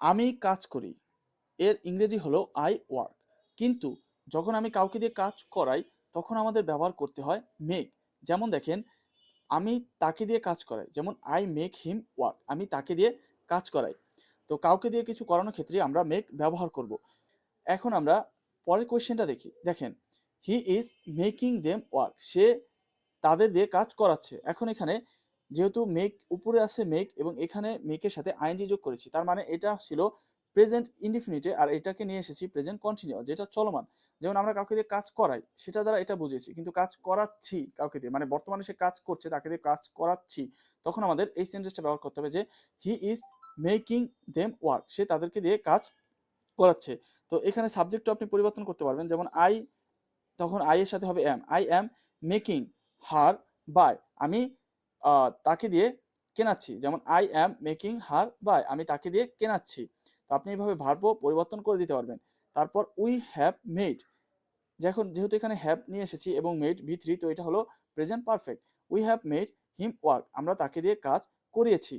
আমি কাজ করি। এর ইংরেজি হলো আই ওয়ার্ক কিন্তু যখন আমি কাউকে দিয়ে কাজ করাই, তখন আমাদের ব্যবহার করতে হয় মেক যেমন দেখেন, আমি তাকে দিয়ে কাজ করাই। যেমন আই মেক হিম ওয়ার্ক আমি তাকে দিয়ে কাজ করাই। তো কাউকে দিয়ে কিছু করানোর ক্ষেত্রে আমরা মেক ব্যবহার করব। এখন আমরা পরের কোয়েশ্চেনটা দেখি। দেখেন he is making them work সে তাদের দিয়ে কাজ করাচ্ছে। এখন এখানে যেহেতু মেক উপরে আছে মেক এবং এখানে মেকের সাথে আইনজি যোগ করেছি, তার মানে এটা ছিল প্রেজেন্ট ইনডিফিনিটে আর এটাকে নিয়ে এসেছি প্রেজেন্ট কন্টিনিউয়াস যেটা চলমান। যেমন আমরা কাউকে দিয়ে কাজ করাই, সেটা দ্বারা এটা বুঝেছি কিন্তু কাজ করাচ্ছি কাউকে দিয়ে মানে বর্তমানে সে কাজ করছে, তাকে দিয়ে কাজ করাচ্ছি, তখন আমাদের এই সেন্টেন্সটা ব্যবহার করতে হবে যে he is making them work সে তাদেরকে দিয়ে কাজ করাচ্ছে। তো এখানে সাবজেক্টটা আপনি পরিবর্তন করতে পারবেন, যেমন আই তখন আই এর সাথে হবে am I am making her buy আমি তাকে দিয়ে কেনাচ্ছি। যেমন I am making her buy আমি তাকে দিয়ে কেনাচ্ছি। তো আপনি এইভাবে ভার্ব পরিবর্তন করে দিতে পারবেন। তারপর উই হ্যাভ মেড যখন যেহেতু এখানে হ্যাভ নিয়ে এসেছি এবং মেড ভি থ্রি তো এটা হলো present perfect we have made him work আমরা তাকে দিয়ে কাজ করিয়েছি।